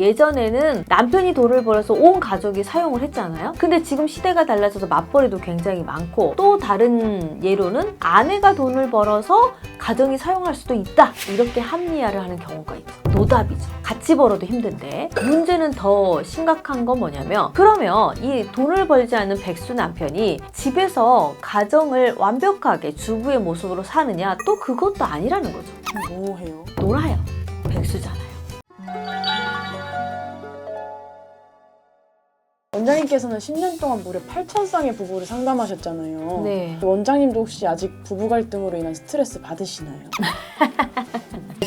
예전에는 남편이 돈을 벌어서 온 가족이 사용을 했잖아요. 근데 지금 시대가 달라져서 맞벌이도 굉장히 많고 또 다른 예로는 아내가 돈을 벌어서 가정이 사용할 수도 있다. 이렇게 합리화를 하는 경우가 있죠. 노답이죠. 같이 벌어도 힘든데 문제는 더 심각한 건 뭐냐면 그러면 이 돈을 벌지 않는 백수 남편이 집에서 가정을 완벽하게 주부의 모습으로 사느냐 또 그것도 아니라는 거죠. 뭐 해요? 놀아요. 백수잖아요. 원장님께서는 10년 동안 무려 8천 쌍의 부부를 상담하셨잖아요. 네. 원장님도 혹시 아직 부부 갈등으로 인한 스트레스 받으시나요?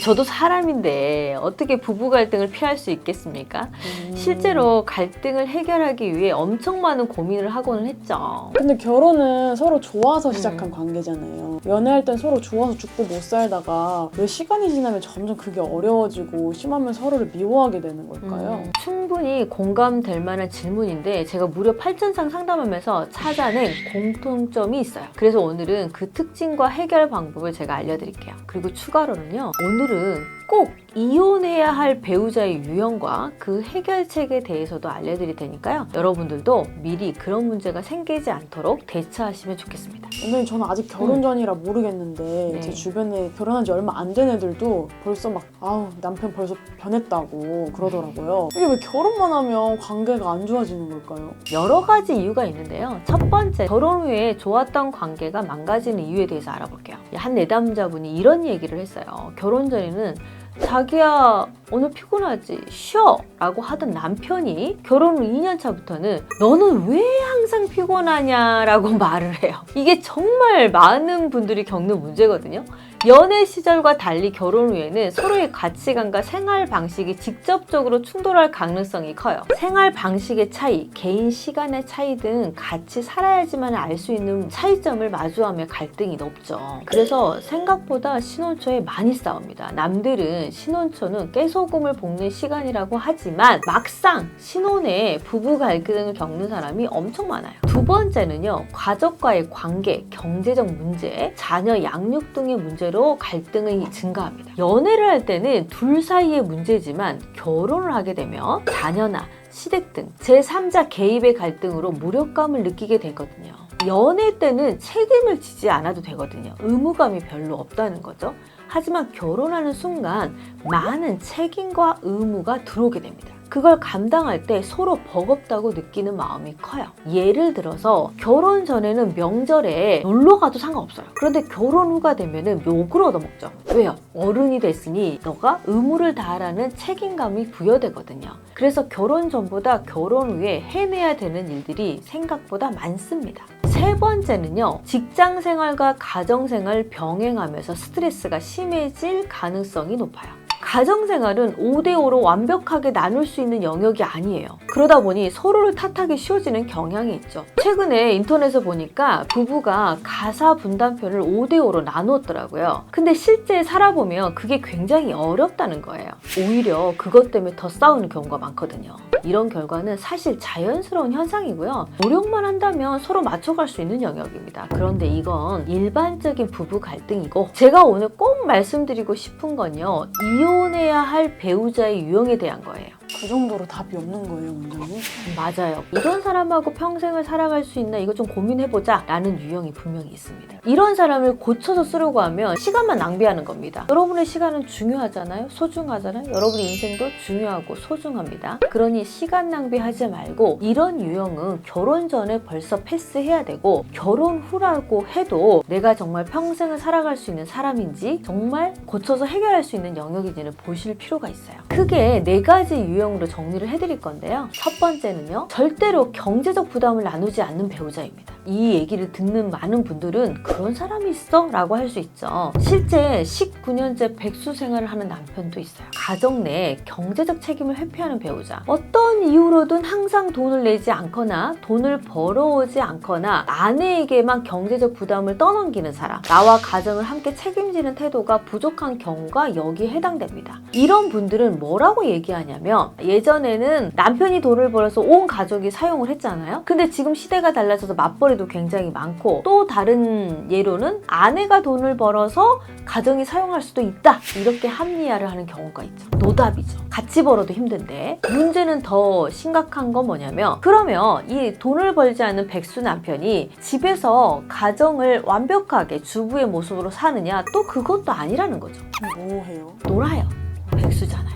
저도 사람인데 어떻게 부부 갈등을 피할 수 있겠습니까? 음. 실제로 갈등을 해결하기 위해 엄청 많은 고민을 하고는 했죠. 근데 결혼은 서로 좋아서 시작한 음. 관계잖아요. 연애할 땐 서로 좋아서 죽고 못 살다가 왜 시간이 지나면 점점 그게 어려워지고 심하면 서로를 미워하게 되는 걸까요? 음, 충분히 공감될 만한 질문인데 제가 무려 8천상 상담하면서 찾아낸 공통점이 있어요. 그래서 오늘은 그 특징과 해결 방법을 제가 알려드릴게요. 그리고 추가로는요. 오늘 은 꼭 이혼해야 할 배우자의 유형과 그 해결책에 대해서도 알려드릴 테니까요. 여러분들도 미리 그런 문제가 생기지 않도록 대처하시면 좋겠습니다. 원장님 저는 아직 결혼 전이라 모르겠는데 음. 네. 제 주변에 결혼한 지 얼마 안 된 애들도 벌써 막 아우 남편 벌써 변했다고 그러더라고요. 이게 왜 결혼만 하면 관계가 안 좋아지는 걸까요? 여러 가지 이유가 있는데요. 첫 번째, 결혼 후에 좋았던 관계가 망가지는 이유에 대해서 알아볼게요. 한 내담자분이 이런 얘기를 했어요. 결혼 전에는 자기야 오늘 피곤하지? 쉬어! 라고 하던 남편이 결혼 후 2년 차부터는 너는 왜 항상 피곤하냐 라고 말을 해요. 이게 정말 많은 분들이 겪는 문제거든요 연애 시절과 달리 결혼 후에는 서로의 가치관과 생활 방식이 직접적으로 충돌할 가능성이 커요. 생활 방식의 차이, 개인 시간의 차이 등 같이 살아야지만 알 수 있는 차이점을 마주하며 갈등이 높죠. 그래서 생각보다 신혼 초에 많이 싸웁니다. 남들은 신혼 초는 깨소금을 볶는 시간이라고 하지만 막상 신혼에 부부 갈등을 겪는 사람이 엄청 많아요. 두 번째는요, 가족과의 관계, 경제적 문제, 자녀 양육 등의 문제 로 갈등이 증가합니다. 연애를 할 때는 둘 사이의 문제지만 결혼을 하게 되면 자녀나 시댁 등 제3자 개입의 갈등으로 무력감을 느끼게 되거든요. 연애 때는 책임을 지지 않아도 되거든요. 의무감이 별로 없다는 거죠. 하지만 결혼하는 순간 많은 책임과 의무가 들어오게 됩니다. 그걸 감당할 때 서로 버겁다고 느끼는 마음이 커요. 예를 들어서 결혼 전에는 명절에 놀러 가도 상관없어요. 그런데 결혼 후가 되면은 욕을 얻어먹죠. 왜요? 어른이 됐으니 너가 의무를 다하라는 책임감이 부여되거든요. 그래서 결혼 전보다 결혼 후에 해내야 되는 일들이 생각보다 많습니다. 세 번째는요, 직장 생활과 가정 생활 병행하면서 스트레스가 심해질 가능성이 높아요. 가정 생활은 5대5로 완벽하게 나눌 수 있는 영역이 아니에요. 그러다 보니 서로를 탓하기 쉬워지는 경향이 있죠. 최근에 인터넷에 보니까 부부가 가사 분담표를 5대5로 나누었더라고요. 근데 실제 살아보면 그게 굉장히 어렵다는 거예요. 오히려 그것 때문에 더 싸우는 경우가 많거든요. 이런 결과는 사실 자연스러운 현상이고요. 노력만 한다면 서로 맞춰갈 수 있는 영역입니다. 그런데 이건 일반적인 부부 갈등이고 제가 오늘 꼭 말씀드리고 싶은 건요. 이혼 해야 할 배우자의 유형에 대한 거예요. 그 정도로 답이 없는 거예요, 원장님? 맞아요. 이런 사람하고 평생을 살아갈 수 있나 이거 좀 고민해보자 라는 유형이 분명히 있습니다. 이런 사람을 고쳐서 쓰려고 하면 시간만 낭비하는 겁니다. 여러분의 시간은 중요하잖아요. 소중하잖아요. 여러분의 인생도 중요하고 소중합니다. 그러니 시간 낭비하지 말고 이런 유형은 결혼 전에 벌써 패스해야 되고 결혼 후라고 해도 내가 정말 평생을 살아갈 수 있는 사람인지 정말 고쳐서 해결할 수 있는 영역인지는 보실 필요가 있어요. 크게 네 가지 유형 으로 정리를 해드릴 건데요. 첫 번째는요. 절대로 경제적 부담을 나누지 않는 배우자입니다. 이 얘기를 듣는 많은 분들은 그런 사람이 있어? 라고 할 수 있죠. 실제 19년째 백수 생활을 하는 남편도 있어요. 가정 내 경제적 책임을 회피하는 배우자. 어떤 이유로든 항상 돈을 내지 않거나 돈을 벌어오지 않거나 아내에게만 경제적 부담을 떠넘기는 사람. 나와 가정을 함께 책임지는 태도가 부족한 경우가 여기에 해당됩니다. 이런 분들은 뭐라고 얘기하냐면 예전에는 남편이 돈을 벌어서 온 가족이 사용을 했잖아요. 근데 지금 시대가 달라져서 맞벌이 사례도 굉장히 많고 또 다른 예로는 아내가 돈을 벌어서 가정이 사용할 수도 있다 이렇게 합리화를 하는 경우가 있죠 노답이죠 같이 벌어도 힘든데 문제는 더 심각한 건 뭐냐면 그러면 이 돈을 벌지 않는 백수 남편이 집에서 가정을 완벽하게 주부의 모습으로 사느냐 또 그것도 아니라는 거죠 뭐 해요? 놀아요. 백수잖아요.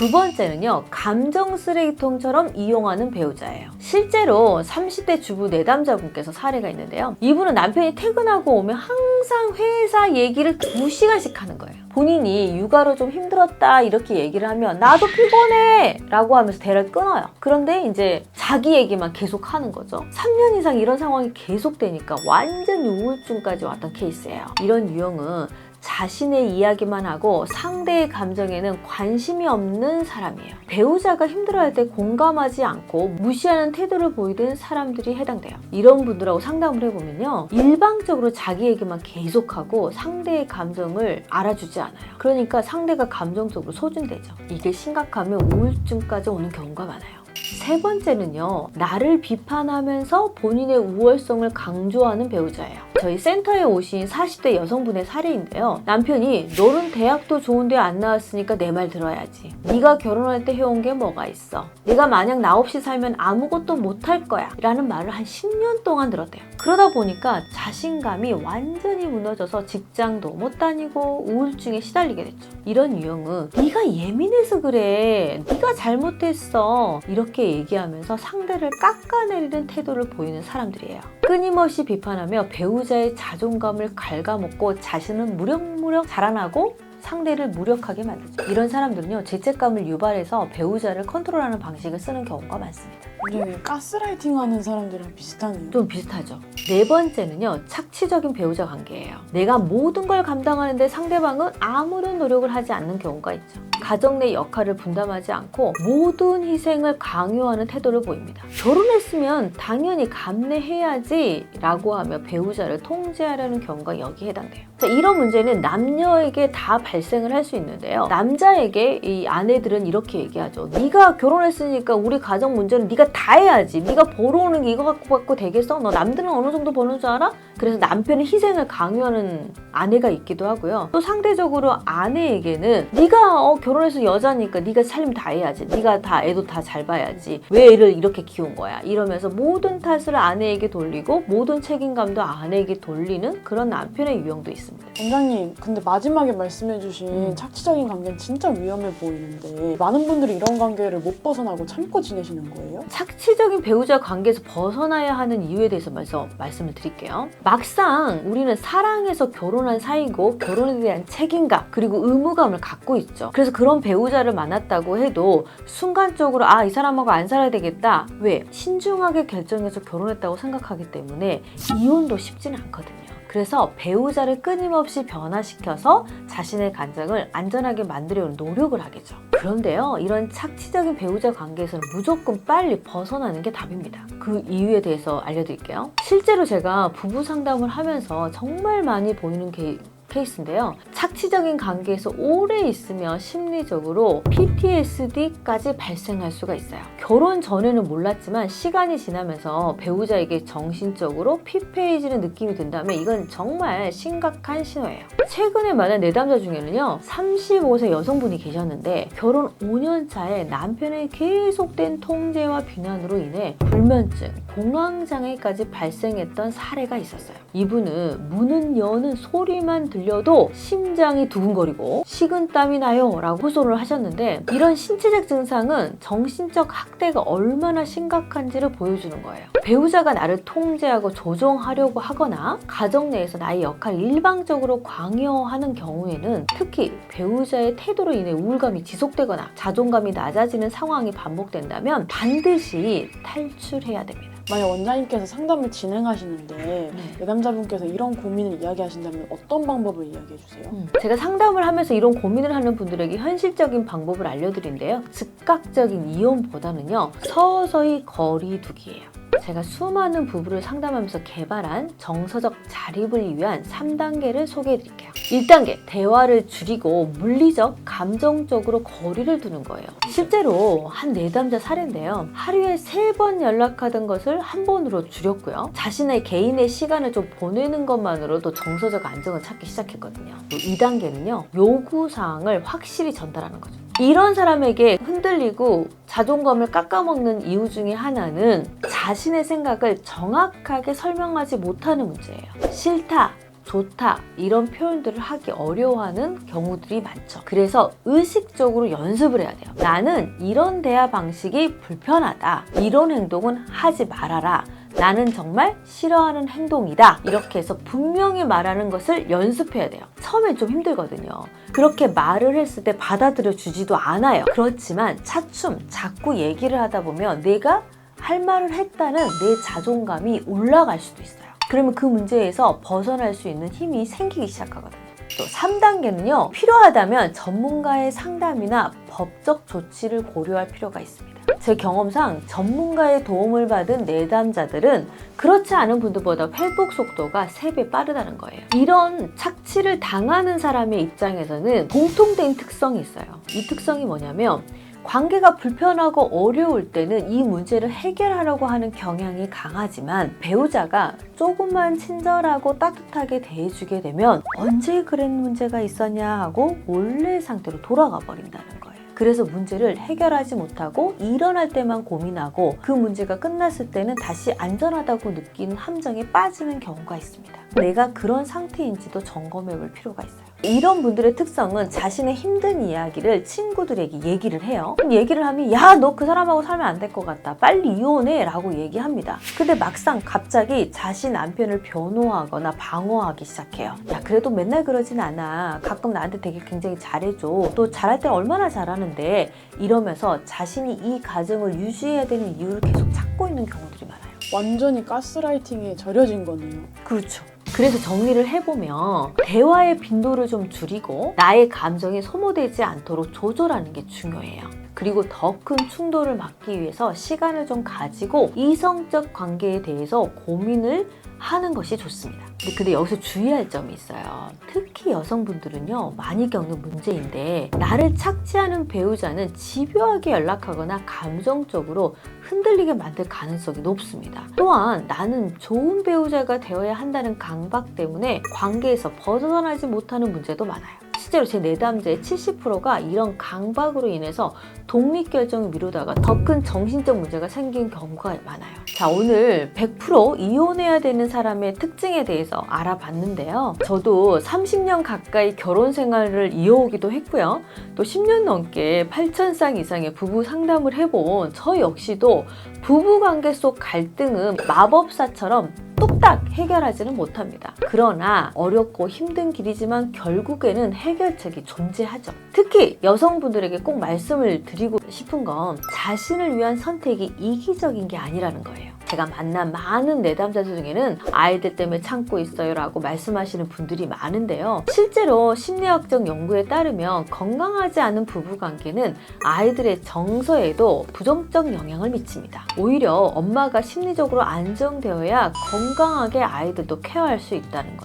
두 번째는요, 감정 쓰레기통처럼 이용하는 배우자예요. 실제로 30대 주부 내담자분께서 사례가 있는데요. 이분은 남편이 퇴근하고 오면 항상 회사 얘기를 두시간씩 하는 거예요. 본인이 육아로 좀 힘들었다 이렇게 얘기를 하면 나도 피곤해 라고 하면서 대화를 끊어요. 그런데 이제 자기 얘기만 계속 하는 거죠. 3년 이상 이런 상황이 계속되니까 완전 우울증까지 왔던 케이스예요. 이런 유형은 자신의 이야기만 하고 상대의 감정에는 관심이 없는 사람이에요. 배우자가 힘들어할 때 공감하지 않고 무시하는 태도를 보이는 사람들이 해당돼요. 이런 분들하고 상담을 해보면요. 일방적으로 자기 얘기만 계속하고 상대의 감정을 알아주지 않아요. 그러니까 상대가 감정적으로 소진되죠. 이게 심각하면 우울증까지 오는 경우가 많아요. 세 번째는요, 나를 비판하면서 본인의 우월성을 강조하는 배우자예요. 저희 센터에 오신 40대 여성분의 사례인데요. 남편이 너는 대학도 좋은데 안 나왔으니까 내 말 들어야지. 네가 결혼할 때 해온 게 뭐가 있어? 네가 만약 나 없이 살면 아무것도 못할 거야. 라는 말을 한 10년 동안 들었대요. 그러다 보니까 자신감이 완전히 무너져서 직장도 못 다니고 우울증에 시달리게 됐죠. 이런 유형은 네가 예민해서 그래. 네가 잘못했어. 이렇게 얘기하면서 상대를 깎아내리는 태도를 보이는 사람들이에요. 끊임없이 비판하며 배우자의 자존감을 갉아먹고 자신은 무력무력 자라나고 상대를 무력하게 만들죠. 이런 사람들은요, 죄책감을 유발해서 배우자를 컨트롤하는 방식을 쓰는 경우가 많습니다. 이게 가스라이팅 하는 사람들이랑 비슷하네요. 좀 비슷하죠. 네 번째는요, 착취적인 배우자 관계예요. 내가 모든 걸 감당하는데 상대방은 아무런 노력을 하지 않는 경우가 있죠. 가정 내 역할을 분담하지 않고 모든 희생을 강요하는 태도를 보입니다. 결혼했으면 당연히 감내해야지 라고 하며 배우자를 통제하려는 경우가 여기에 해당돼요. 자, 이런 문제는 남녀에게 다 발생을 할 수 있는데요. 남자에게 이 아내들은 이렇게 얘기하죠. 네가 결혼했으니까 우리 가정 문제는 네가 다 해야지. 네가 벌어오는 게 이거 갖고 갖고 되겠어? 너 남들은 어느 정도 버는 줄 알아? 그래서 남편의 희생을 강요하는 아내가 있기도 하고요. 또 상대적으로 아내에게는 네가 어, 결혼해서 여자니까 네가 살림 다 해야지. 네가 다 애도 다 잘 봐야지. 왜 애를 이렇게 키운 거야? 이러면서 모든 탓을 아내에게 돌리고 모든 책임감도 아내에게 돌리는 그런 남편의 유형도 있 습니다. 원장님, 근데 마지막에 말씀해주신 음. 착취적인 관계는 진짜 위험해 보이는데 많은 분들이 이런 관계를 못 벗어나고 참고 지내시는 거예요? 착취적인 배우자 관계에서 벗어나야 하는 이유에 대해서 먼저 말씀을 드릴게요. 막상 우리는 사랑해서 결혼한 사이고 결혼에 대한 책임감 그리고 의무감을 갖고 있죠. 그래서 그런 배우자를 만났다고 해도 순간적으로 아 이 사람하고 안 살아야 되겠다. 왜? 신중하게 결정해서 결혼했다고 생각하기 때문에 이혼도 쉽지는 않거든요. 그래서 배우자를 끊임없이 변화시켜서 자신의 감정을 안전하게 만들려는 노력을 하겠죠. 그런데요, 이런 착취적인 배우자 관계에서는 무조건 빨리 벗어나는 게 답입니다. 그 이유에 대해서 알려드릴게요. 실제로 제가 부부 상담을 하면서 정말 많이 보이는 게 케이스인데요. 착취적인 관계에서 오래 있으면 심리적으로 PTSD까지 발생할 수가 있어요. 결혼 전에는 몰랐지만 시간이 지나면서 배우자에게 정신적으로 피폐해지는 느낌이 든다면 이건 정말 심각한 신호예요. 최근에 만난 내담자 중에는요, 35세 여성분이 계셨는데 결혼 5년 차에 남편의 계속된 통제와 비난으로 인해 불면증, 공황장애까지 발생했던 사례가 있었어요. 이분은 문은 여는 소리만 들 려도 심장이 두근거리고 식은땀이 나요 라고 호소를 하셨는데 이런 신체적 증상은 정신적 학대가 얼마나 심각한지를 보여주는 거예요. 배우자가 나를 통제하고 조종하려고 하거나 가정 내에서 나의 역할을 일방적으로 강요하는 경우에는 특히 배우자의 태도로 인해 우울감이 지속되거나 자존감이 낮아지는 상황이 반복된다면 반드시 탈출해야 됩니다. 만약 원장님께서 상담을 진행하시는데 내담자분께서 이런 고민을 이야기하신다면 어떤 방법을 이야기해 주세요? 음, 제가 상담을 하면서 이런 고민을 하는 분들에게 현실적인 방법을 알려드린데요. 즉각적인 이혼보다는요, 서서히 거리 두기예요. 제가 수많은 부부를 상담하면서 개발한 정서적 자립을 위한 3단계를 소개해 드릴게요. 1단계, 대화를 줄이고 물리적, 감정적으로 거리를 두는 거예요. 실제로 한 내담자 사례인데요. 하루에 3번 연락하던 것을 한 번으로 줄였고요. 자신의 개인의 시간을 좀 보내는 것만으로도 정서적 안정을 찾기 시작했거든요. 2단계는요, 요구사항을 확실히 전달하는 거죠. 이런 사람에게 흔들리고 자존감을 깎아먹는 이유 중에 하나는 자신의 생각을 정확하게 설명하지 못하는 문제예요. 싫다, 좋다 이런 표현들을 하기 어려워하는 경우들이 많죠. 그래서 의식적으로 연습을 해야 돼요. 나는 이런 대화 방식이 불편하다. 이런 행동은 하지 말아라. 나는 정말 싫어하는 행동이다. 이렇게 해서 분명히 말하는 것을 연습해야 돼요. 처음엔 좀 힘들거든요. 그렇게 말을 했을 때 받아들여 주지도 않아요. 그렇지만 차츰 자꾸 얘기를 하다 보면 내가 할 말을 했다는 내 자존감이 올라갈 수도 있어요. 그러면 그 문제에서 벗어날 수 있는 힘이 생기기 시작하거든요. 또 3단계는요, 필요하다면 전문가의 상담이나 법적 조치를 고려할 필요가 있습니다. 제 경험상 전문가의 도움을 받은 내담자들은 그렇지 않은 분들보다 회복 속도가 3배 빠르다는 거예요. 이런 착취를 당하는 사람의 입장에서는 공통된 특성이 있어요. 이 특성이 뭐냐면 관계가 불편하고 어려울 때는 이 문제를 해결하려고 하는 경향이 강하지만 배우자가 조금만 친절하고 따뜻하게 대해주게 되면 언제 그런 문제가 있었냐 하고 원래 상태로 돌아가 버린다는 거예요. 그래서 문제를 해결하지 못하고 일어날 때만 고민하고 그 문제가 끝났을 때는 다시 안전하다고 느끼는 함정에 빠지는 경우가 있습니다. 내가 그런 상태인지도 점검해 볼 필요가 있어요. 이런 분들의 특성은 자신의 힘든 이야기를 친구들에게 얘기를 해요. 얘기를 하면 야 너 그 사람하고 살면 안 될 것 같다. 빨리 이혼해 라고 얘기합니다. 근데 막상 갑자기 자신 남편을 변호하거나 방어하기 시작해요. 야 그래도 맨날 그러진 않아. 가끔 나한테 되게 굉장히 잘해줘. 또 잘할 때 얼마나 잘하는데 이러면서 자신이 이 가정을 유지해야 되는 이유를 계속 찾고 있는 경우들이 많아요. 완전히 가스라이팅에 절여진 거네요. 그렇죠. 그래서 정리를 해보면 대화의 빈도를 좀 줄이고 나의 감정이 소모되지 않도록 조절하는 게 중요해요. 그리고 더 큰 충돌을 막기 위해서 시간을 좀 가지고 이성적 관계에 대해서 고민을 하는 것이 좋습니다. 근데, 여기서 주의할 점이 있어요. 특히 여성분들은요, 많이 겪는 문제인데, 나를 착취하는 배우자는 집요하게 연락하거나 감정적으로 흔들리게 만들 가능성이 높습니다. 또한 나는 좋은 배우자가 되어야 한다는 강박 때문에 관계에서 벗어나지 못하는 문제도 많아요. 실제로 제 내담자의 70%가 이런 강박으로 인해서 독립결정을 미루다가 더 큰 정신적 문제가 생긴 경우가 많아요. 자, 오늘 100% 이혼해야 되는 사람의 특징에 대해서 알아봤는데요. 저도 30년 가까이 결혼 생활을 이어오기도 했고요. 또 10년 넘게 8,000쌍 이상의 부부 상담을 해본 저 역시도 부부 관계 속 갈등은 마법사처럼 뚝딱 해결하지는 못합니다. 그러나 어렵고 힘든 길이지만 결국에는 해결책이 존재하죠. 특히 여성분들에게 꼭 말씀을 드리고 싶은 건 자신을 위한 선택이 이기적인 게 아니라는 거예요. 제가 만난 많은 내담자들 중에는 아이들 때문에 참고 있어요 라고 말씀하시는 분들이 많은데요. 실제로 심리학적 연구에 따르면 건강하지 않은 부부관계는 아이들의 정서에도 부정적 영향을 미칩니다. 오히려 엄마가 심리적으로 안정되어야 건강하게 아이들도 케어할 수 있다는 거예요.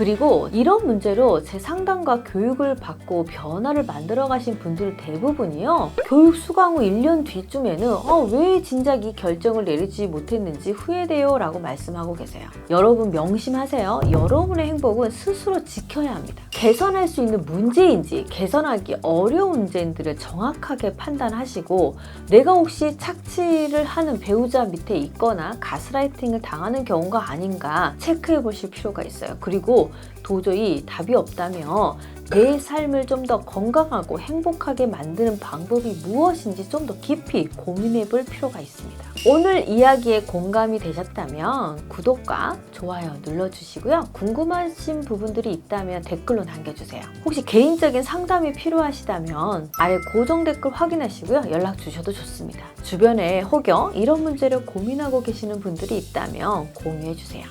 그리고 이런 문제로 제 상담과 교육을 받고 변화를 만들어 가신 분들 대부분이요. 교육 수강 후 1년 뒤쯤에는 어, 왜 진작 이 결정을 내리지 못했는지 후회돼요 라고 말씀하고 계세요. 여러분 명심하세요. 여러분의 행복은 스스로 지켜야 합니다. 개선할 수 있는 문제인지 개선하기 어려운 문제인들을 정확하게 판단하시고 내가 혹시 착취를 하는 배우자 밑에 있거나 가스라이팅을 당하는 경우가 아닌가 체크해 보실 필요가 있어요. 그리고 도저히 답이 없다면 내 삶을 좀 더 건강하고 행복하게 만드는 방법이 무엇인지 좀 더 깊이 고민해 볼 필요가 있습니다. 오늘 이야기에 공감이 되셨다면 구독과 좋아요 눌러주시고요. 궁금하신 부분들이 있다면 댓글로 남겨주세요. 혹시 개인적인 상담이 필요하시다면 아래 고정 댓글 확인하시고요. 연락 주셔도 좋습니다. 주변에 혹여 이런 문제를 고민하고 계시는 분들이 있다면 공유해 주세요.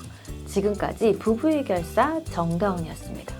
지금까지 부부의 결사 정다운이었습니다.